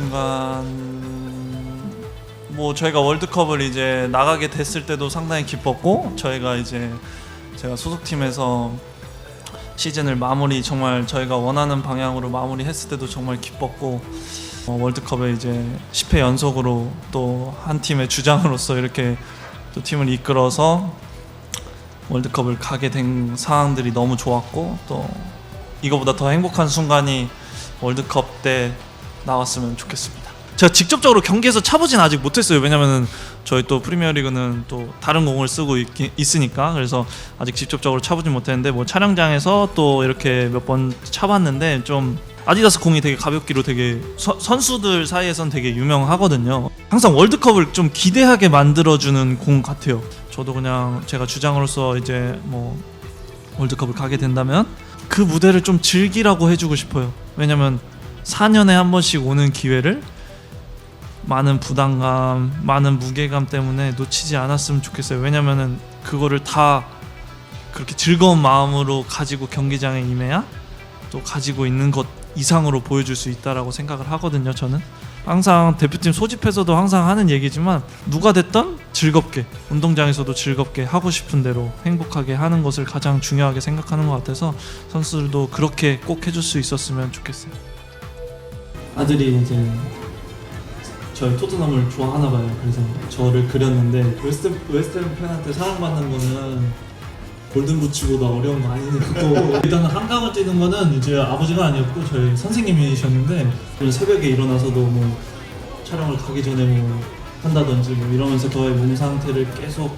순간 뭐 저희가 월드컵을 이제 나가게 됐을 때도 상당히 기뻤고 저희가 이제 제가 소속팀에서 시즌을 마무리 정말 저희가 원하는 방향으로 마무리했을 때도 정말 기뻤고 어, 월드컵에 이제 10회 연속으로 또 한 팀의 주장으로서 이렇게 또 팀을 이끌어서 월드컵을 가게 된 상황들이 너무 좋았고 또 이거보다 더 행복한 순간이 월드컵 때 나왔으면 좋겠습니다. 제가 직접적으로 경기에서 차보진 아직 못했어요. 왜냐면은 저희 또 프리미어리그는 또 다른 공을 쓰고 있, 있으니까 그래서 아직 직접적으로 차보진 못했는데 뭐 촬영장에서 또 이렇게 몇 번 차봤는데 좀 아디다스 공이 되게 가볍기로 되게 서- 선수들 사이에선 되게 유명하거든요. 항상 월드컵을 좀 기대하게 만들어주는 공 같아요. 저도 그냥 제가 주장으로서 이제 뭐 월드컵을 가게 된다면 그 무대를 좀 즐기라고 해주고 싶어요. 왜냐면 4년에 한 번씩 오는 기회를 많은 부담감, 많은 무게감 때문에 놓치지 않았으면 좋겠어요. 왜냐면은 그거를 다 그렇게 즐거운 마음으로 가지고 경기장에 임해야 또 가지고 있는 것 이상으로 보여줄 수 있다라고 생각을 하거든요. 저는 항상 대표팀 소집해서도 항상 하는 얘기지만 누가 됐던 즐겁게 운동장에서도 즐겁게 하고 싶은 대로 행복하게 하는 것을 가장 중요하게 생각하는 것 같아서 선수들도 그렇게 꼭 해줄 수 있었으면 좋겠어요. 아들이 이제 저희 토트넘을 좋아하나 봐요. 그래서 저를 그렸는데 웨스트 웨스트햄 팬한테 사랑받는 거는 골든 부츠보다 어려운 거 아니고 일단 한강을 뛰는 거는 이제 아버지가 아니었고 저희 선생님이셨는데 새벽에 일어나서도 뭐 촬영을 가기 전에 뭐 한다든지 뭐 이러면서 저의 몸 상태를 계속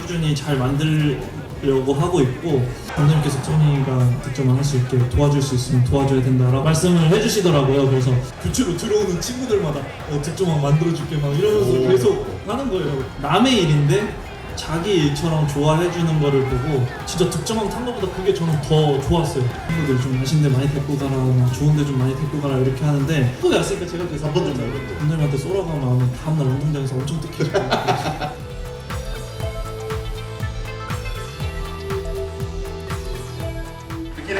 꾸준히 잘 만들 려고 하고 있고 감독님께서 토니가 득점을 할 수 있게 도와줄 수 있으면 도와줘야 된다라고 말씀을 해주시더라고요. 그래서 교체로 들어오는 친구들마다 어, 득점왕 만들어줄게 막 이러면서 계속 하는 거예요. 남의 일인데 자기 일처럼 좋아해 주는 거를 보고 진짜 득점왕 탄 것보다 그게 저는 더 좋았어요. 친구들 좀 맛있는 데 많이 데리고 가라, 막 좋은 데 좀 많이 데리고 가라 이렇게 하는데 그거 왔으니까 제가 그래서 한번 좀 감독님한테 쏘라고 하면 다음날 운동장에서 엄청 뜨키고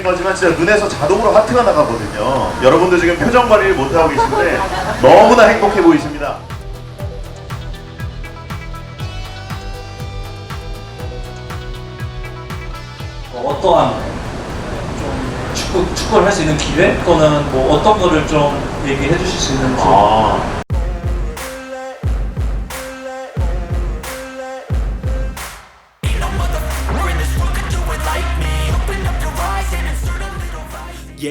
거지만 진짜 눈에서 자동으로 하트가 나가거든요. 여러분들 지금 표정 관리를 못하고 계신데 너무나 행복해 보이십니다. 뭐 어떠한 좀 축구 축구를 할 수 있는 기회 또는 뭐 어떤 거를 좀 얘기해 주실 수 있는지 아.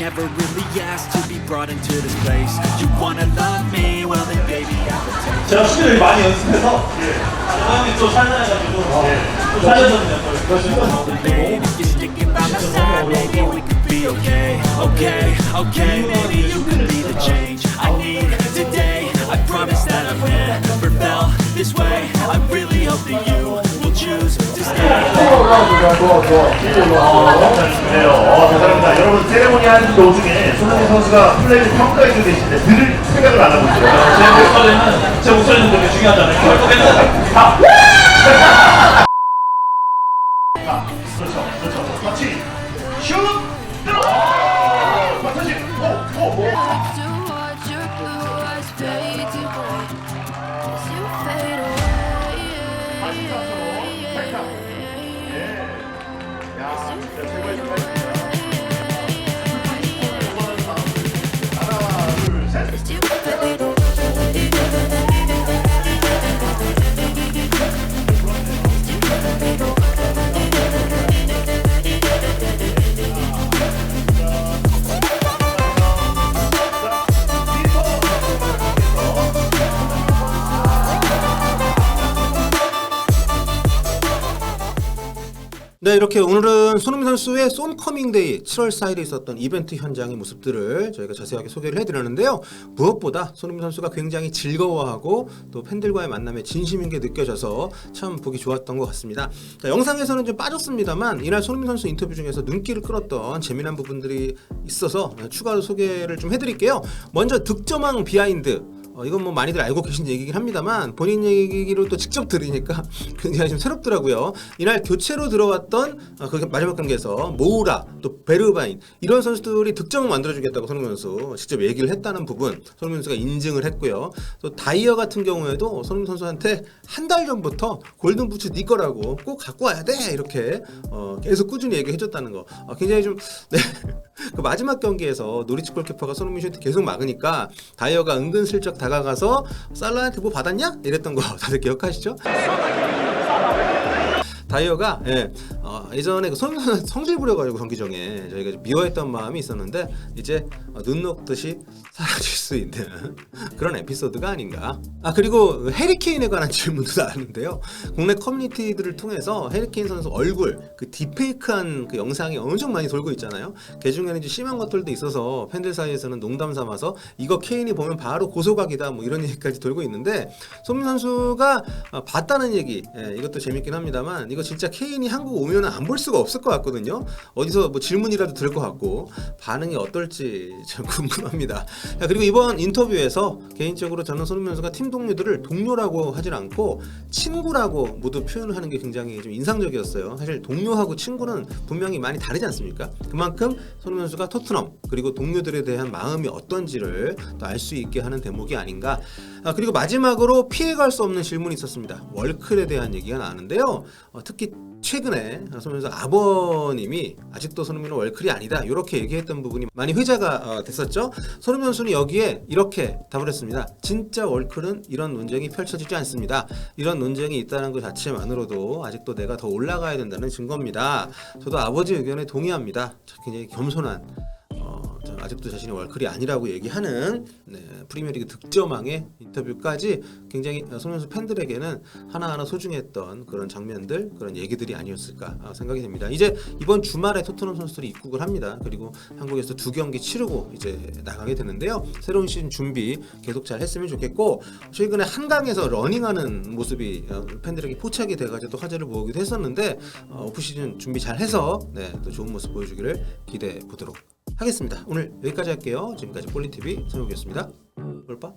never really asked to be brought into this place. You wanna love me? Well, then, baby, I will take 제가 축구를 많이 연습해서 형이 또 살려가지고 또 살려줬네요. Babe, if you're sticking by my side, maybe we could be okay, okay, okay. 그래요. 어, 대단합니다. 여러분 세레모니 하는 도중에 손흥민 선수가 플레이를 평가해 주고 계신데 들을 생각을 안 하고 있어요. 제 목소리는 제 목소리는 되게 중요하잖아요. 결국에는 다 야, 진 네, 이렇게 오늘은 손흥민 선수의 솜커밍데이 7월 4일에 있었던 이벤트 현장의 모습들을 저희가 자세하게 소개를 해드렸는데요. 무엇보다 손흥민 선수가 굉장히 즐거워하고 또 팬들과의 만남에 진심인 게 느껴져서 참 보기 좋았던 것 같습니다. 자, 영상에서는 좀 빠졌습니다만 이날 손흥민 선수 인터뷰 중에서 눈길을 끌었던 재미난 부분들이 있어서 추가로 소개를 좀 해드릴게요. 먼저 득점왕 비하인드. 어, 이건 뭐 많이들 알고 계신 얘기긴 합니다만 본인 얘기로 또 직접 들으니까 굉장히 좀 새롭더라고요. 이날 교체로 들어왔던 어, 그 마지막 경기에서 모우라 또 베르바인 이런 선수들이 득점을 만들어주겠다고 손흥민 선수 직접 얘기를 했다는 부분 손흥민 선수가 인증을 했고요. 또 다이어 같은 경우에도 손흥민 선수한테 한 달 전부터 골든 부츠 네 거라고 꼭 갖고 와야 돼 이렇게 어, 계속 꾸준히 얘기해줬다는 거 어, 굉장히 좀 네. 그 마지막 경기에서 노리치 골키퍼가 손흥민 슈트 계속 막으니까 다이어가 은근슬쩍 다가가서 살라한테 뭐 받았냐? 이랬던 거 다들 기억하시죠? 다이어가 예, 어, 예전에 그 선수 성질 부려가지고 경기장에 저희가 좀 미워했던 마음이 있었는데 이제 어, 눈 녹듯이 사라질 수 있는 그런 에피소드가 아닌가. 아 그리고 해리케인에 관한 질문도 나왔는데요. 국내 커뮤니티들을 통해서 해리케인 선수 얼굴 그 딥페이크한 그 영상이 엄청 많이 돌고 있잖아요. 그 중에는 이제 심한 것들도 있어서 팬들 사이에서는 농담 삼아서 이거 케인이 보면 바로 고소각이다 뭐 이런 얘기까지 돌고 있는데 손민 선수가 어, 봤다는 얘기 예, 이것도 재밌긴 합니다만 이거 진짜 케인이 한국 오면 안 볼 수가 없을 것 같거든요. 어디서 뭐 질문이라도 들을 것 같고 반응이 어떨지 참 궁금합니다. 자, 그리고 이번 인터뷰에서 개인적으로 저는 손흥민 선수가 팀 동료들을 동료라고 하질 않고 친구라고 모두 표현을 하는 게 굉장히 좀 인상적이었어요. 사실 동료하고 친구는 분명히 많이 다르지 않습니까? 그만큼 손흥민 선수가 토트넘 그리고 동료들에 대한 마음이 어떤지를 또 알 수 있게 하는 대목이 아닌가. 아, 그리고 마지막으로 피해갈 수 없는 질문이 있었습니다. 월클에 대한 얘기가 나왔는데요. 어, 특히 최근에 손흥민 선수 아버님이 아직도 손흥민은 월클이 아니다 이렇게 얘기했던 부분이 많이 회자가 어, 됐었죠. 손흥민 선수는 여기에 이렇게 답을 했습니다. 진짜 월클은 이런 논쟁이 펼쳐지지 않습니다. 이런 논쟁이 있다는 것 자체만으로도 아직도 내가 더 올라가야 된다는 증거입니다. 저도 아버지 의견에 동의합니다. 굉장히 겸손한 어, 아직도 자신이 월클이 아니라고 얘기하는 네, 프리미어리그 득점왕의 인터뷰까지 굉장히 손흥민 선수 팬들에게는 하나하나 소중했던 그런 장면들, 그런 얘기들이 아니었을까 아, 생각이 됩니다. 이제 이번 주말에 토트넘 선수들이 입국을 합니다. 그리고 한국에서 두 경기 치르고 이제 나가게 되는데요. 새로운 시즌 준비 계속 잘 했으면 좋겠고 최근에 한강에서 러닝하는 모습이 어, 팬들에게 포착이 돼가지고 또 화제를 모으기도 했었는데 어, 오프 시즌 준비 잘 해서 네, 또 좋은 모습 보여주기를 기대해 보도록 하겠습니다. 오늘 여기까지 할게요. 지금까지 폴리TV 선욱이었습니다. 볼빠?